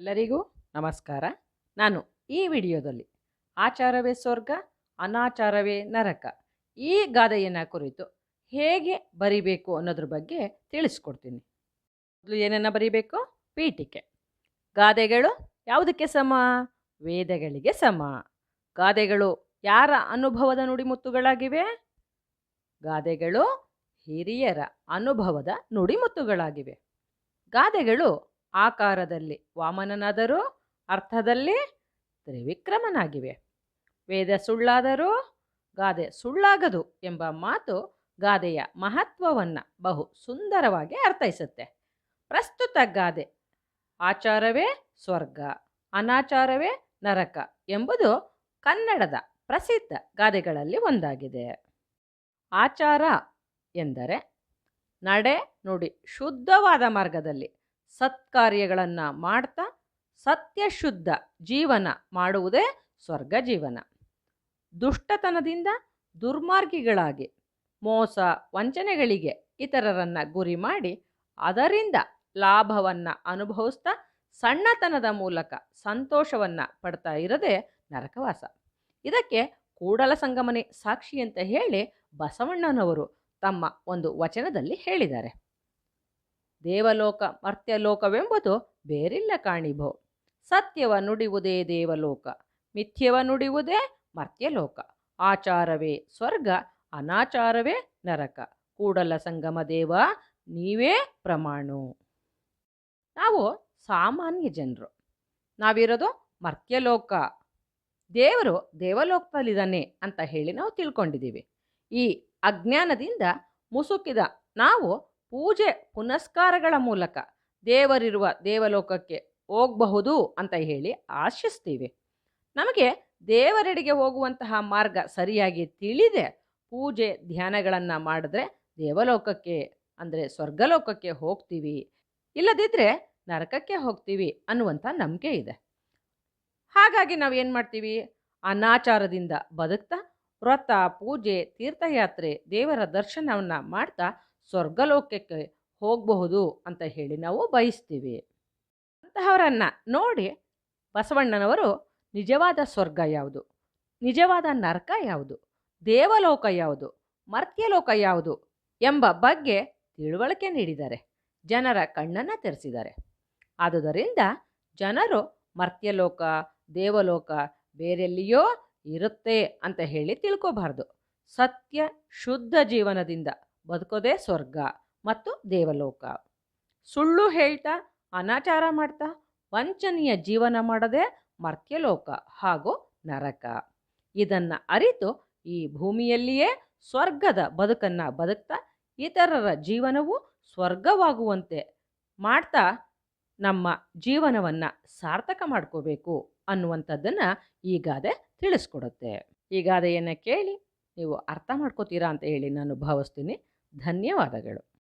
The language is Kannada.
ಎಲ್ಲರಿಗೂ ನಮಸ್ಕಾರ. ನಾನು ಈ ವಿಡಿಯೋದಲ್ಲಿ ಆಚಾರವೇ ಸ್ವರ್ಗ, ಅನಾಚಾರವೇ ನರಕ ಈ ಗಾದೆಯನ್ನು ಕುರಿತು ಹೇಗೆ ಬರಿಬೇಕು ಅನ್ನೋದ್ರ ಬಗ್ಗೆ ತಿಳಿಸ್ಕೊಡ್ತೀನಿ. ಮೊದಲು ಏನನ್ನು ಬರಿಬೇಕು? ಪೀಠಿಕೆ. ಗಾದೆಗಳು ಯಾವುದಕ್ಕೆ ಸಮ? ವೇದಗಳಿಗೆ ಸಮ. ಗಾದೆಗಳು ಯಾರ ಅನುಭವದ ನುಡಿಮುತ್ತುಗಳಾಗಿವೆ? ಗಾದೆಗಳು ಹಿರಿಯರ ಅನುಭವದ ನುಡಿಮುತ್ತುಗಳಾಗಿವೆ. ಗಾದೆಗಳು ಆಕಾರದಲ್ಲಿ ವಾಮನನಾದರೂ ಅರ್ಥದಲ್ಲಿ ತ್ರಿವಿಕ್ರಮನಾಗಿವೆ. ವೇದ ಸುಳ್ಳಾದರೂ ಗಾದೆ ಸುಳ್ಳಾಗದು ಎಂಬ ಮಾತು ಗಾದೆಯ ಮಹತ್ವವನ್ನು ಬಹು ಸುಂದರವಾಗಿ ಅರ್ಥೈಸುತ್ತೆ. ಪ್ರಸ್ತುತ ಗಾದೆ ಆಚಾರವೇ ಸ್ವರ್ಗ, ಅನಾಚಾರವೇ ನರಕ ಎಂಬುದು ಕನ್ನಡದ ಪ್ರಸಿದ್ಧ ಗಾದೆಗಳಲ್ಲಿ ಒಂದಾಗಿದೆ. ಆಚಾರ ಎಂದರೆ ನಡೆ ನುಡಿ ಶುದ್ಧವಾದ ಮಾರ್ಗದಲ್ಲಿ ಸತ್ಕಾರ್ಯಗಳನ್ನು ಮಾಡ್ತಾ ಸತ್ಯಶುದ್ಧ ಜೀವನ ಮಾಡುವುದೇ ಸ್ವರ್ಗ ಜೀವನ. ದುಷ್ಟತನದಿಂದ ದುರ್ಮಾರ್ಗಿಗಳಾಗಿ, ಮೋಸ ವಂಚನೆಗಳಿಗೆ ಇತರರನ್ನು ಗುರಿ ಮಾಡಿ ಅದರಿಂದ ಲಾಭವನ್ನು ಅನುಭವಿಸ್ತಾ ಸಣ್ಣತನದ ಮೂಲಕ ಸಂತೋಷವನ್ನು ಪಡ್ತಾ ಇರದೆ ನರಕವಾಸ. ಇದಕ್ಕೆ ಕೂಡಲ ಸಂಗಮನೆ ಸಾಕ್ಷಿ ಅಂತ ಹೇಳಿ ಬಸವಣ್ಣನವರು ತಮ್ಮ ಒಂದು ವಚನದಲ್ಲಿ ಹೇಳಿದ್ದಾರೆ. ದೇವಲೋಕ ಮರ್ತ್ಯಲೋಕವೆಂಬುದು ಬೇರಿಲ್ಲ ಕಾಣಿಭೋ. ಸತ್ಯವ ನುಡಿಯುವುದೇ ದೇವಲೋಕ, ಮಿಥ್ಯವ ನುಡಿಯುವುದೇ ಮರ್ತ್ಯಲೋಕ. ಆಚಾರವೇ ಸ್ವರ್ಗ, ಅನಾಚಾರವೇ ನರಕ. ಕೂಡಲ ಸಂಗಮ ದೇವ, ನೀವೇ ಪ್ರಮಾಣು. ನಾವು ಸಾಮಾನ್ಯ ಜನರು. ನಾವಿರೋದು ಮರ್ತ್ಯಲೋಕ. ದೇವರು ದೇವಲೋಕದಲ್ಲಿದ್ದಾನೆ ಅಂತ ಹೇಳಿ ನಾವು ತಿಳ್ಕೊಂಡಿದ್ದೀವಿ. ಈ ಅಜ್ಞಾನದಿಂದ ಮುಸುಕಿದ ನಾವು ಪೂಜೆ ಪುನಸ್ಕಾರಗಳ ಮೂಲಕ ದೇವರಿರುವ ದೇವಲೋಕಕ್ಕೆ ಹೋಗಬಹುದು ಅಂತ ಹೇಳಿ ಆಶಿಸ್ತೀವಿ. ನಮಗೆ ದೇವರೆಡೆಗೆ ಹೋಗುವಂತಹ ಮಾರ್ಗ ಸರಿಯಾಗಿ ತಿಳಿದೆ. ಪೂಜೆ ಧ್ಯಾನಗಳನ್ನು ಮಾಡಿದ್ರೆ ದೇವಲೋಕಕ್ಕೆ, ಅಂದರೆ ಸ್ವರ್ಗಲೋಕಕ್ಕೆ ಹೋಗ್ತೀವಿ. ಇಲ್ಲದಿದ್ದರೆ ನರಕಕ್ಕೆ ಹೋಗ್ತೀವಿ ಅನ್ನುವಂಥ ನಂಬಿಕೆ ಇದೆ. ಹಾಗಾಗಿ ನಾವು ಏನು ಮಾಡ್ತೀವಿ? ಅನಾಚಾರದಿಂದ ಬದುಕ್ತಾ, ವ್ರತ, ಪೂಜೆ, ತೀರ್ಥಯಾತ್ರೆ ದೇವರ ದರ್ಶನವನ್ನು ಮಾಡ್ತಾ ಸ್ವರ್ಗಲೋಕಕ್ಕೆ ಹೋಗಬಹುದು ಅಂತ ಹೇಳಿ ನಾವು ಬಯಸ್ತೀವಿ. ಅಂತಹವರನ್ನು ನೋಡಿ ಬಸವಣ್ಣನವರು ನಿಜವಾದ ಸ್ವರ್ಗ ಯಾವುದು? ನಿಜವಾದ ನರಕ ಯಾವುದು? ದೇವಲೋಕ ಯಾವುದು? ಮರ್ತ್ಯಲೋಕ ಯಾವುದು? ಎಂಬ ಬಗ್ಗೆ ತಿಳುವಳಿಕೆ ನೀಡಿದ್ದಾರೆ ಜನರ ಕಣ್ಣನ್ನು ತೆರೆಸಿದ್ದಾರೆ ಆದುದರಿಂದ ಜನರು ಮರ್ತ್ಯಲೋಕ, ದೇವಲೋಕ ಬೇರೆಲ್ಲಿಯೋ ಇರುತ್ತೆ ಅಂತ ಹೇಳಿ ತಿಳ್ಕೋಬಾರ್ದು. ಸತ್ಯ, ಶುದ್ಧ ಜೀವನದಿಂದ ಬದುಕೋದೇ ಸ್ವರ್ಗ ಮತ್ತು ದೇವಲೋಕ. ಸುಳ್ಳು ಹೇಳ್ತಾ ಅನಾಚಾರ ಮಾಡ್ತಾ ವಂಚನೀಯ ಜೀವನ ಮಾಡದೆ ಮರ್ತ್ಯಲೋಕ ಹಾಗೂ ನರಕ. ಇದನ್ನು ಅರಿತು ಈ ಭೂಮಿಯಲ್ಲಿಯೇ ಸ್ವರ್ಗದ ಬದುಕನ್ನು ಬದುಕ್ತಾ ಇತರರ ಜೀವನವು ಸ್ವರ್ಗವಾಗುವಂತೆ ಮಾಡ್ತಾ ನಮ್ಮ ಜೀವನವನ್ನು ಸಾರ್ಥಕ ಮಾಡ್ಕೋಬೇಕು ಅನ್ನುವಂಥದ್ದನ್ನು ಈ ಗಾದೆ ತಿಳಿಸ್ಕೊಡುತ್ತೆ. ಈ ಗಾದೆಯನ್ನು ಕೇಳಿ ನೀವು ಅರ್ಥ ಮಾಡ್ಕೋತೀರಾ ಅಂತ ಹೇಳಿ ನಾನು ಭಾವಿಸ್ತೀನಿ. ಧನ್ಯವಾದಗಳು.